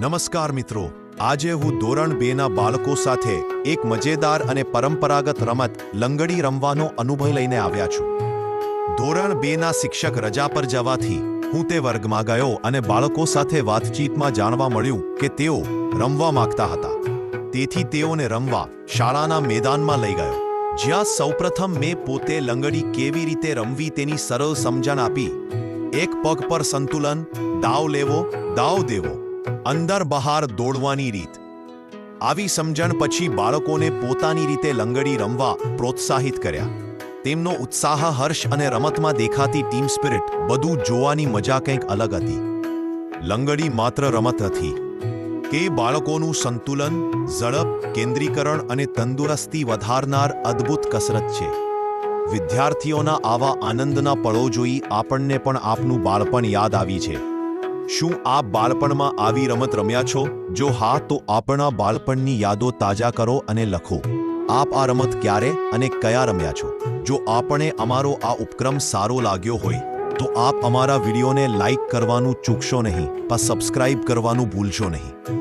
નમસ્કાર મિત્રો, આજે હું ધોરણ બેના બાળકો સાથે એક મજેદાર અને પરંપરાગત રમત લંગડી રમવાનો અનુભવ લઈને આવ્યા છું. ધોરણ બેના શિક્ષક રજા પર જવાથી હું તે વર્ગમાં ગયો અને બાળકો સાથે વાતચીતમાં જાણવા મળ્યું કે તેઓ રમવા માંગતા હતા. તેથી તેઓને રમવા શાળાના મેદાનમાં લઈ ગયો. જ્યાં સૌપ્રથમ મેં પોતે લંગડી કેવી રીતે રમવી તેની સરળ સમજણ આપી. એક પગ પર સંતુલન, દાવ લેવો, દાવ દેવો. અંદર બહાર દોડવાની રીત. આવી સમજણ પછી બાળકોને પોતાની રીતે લંગડી રમવા પ્રોત્સાહિત કર્યા. તેમનો ઉત્સાહ, હર્ષ અને રમતમાં દેખાતી ટીમ સ્પિરિટ બધું જોવાની મજા કંઈક અલગ હતી. લંગડી માત્ર રમત નથી. કે બાળકોનું સંતુલન, ઝડપ, કેન્દ્રીકરણ અને તંદુરસ્તી વધારનાર અદ્ભુત કસરત છે. વિદ્યાર્થીઓના આવા આનંદના પળો જોઈ આપણને પણ આપનું બાળપણ યાદ આવી છે. શું આપ બાળપણમાં આવી રમત રમ્યા છો? જો હા, તો આપણા બાળપણની યાદો તાજા કરો અને લખો. આપ આ રમત ક્યારે અને કયા રમ્યા છો? જો આપણે અમારો આ ઉપક્રમ સારો લાગ્યો હોય, તો આપ અમારા વિડીયોને લાઈક કરવાનું ચૂકશો નહીં, પણ સબસ્ક્રાઇબ કરવાનું ભૂલશો નહીં.